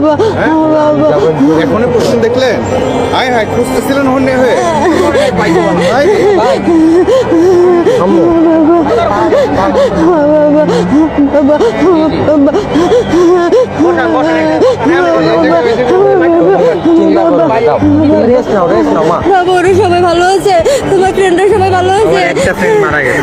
বাবা এখনও প্রশ্ন দেখলেন আয় হায় খুঁজতেছিলেন হন্যে হয়ে সবাই ভালো আছে তোমার ফ্রেন্ডরা সবাই ভালো আছে একটা ফ্রেন্ড মারা গেছে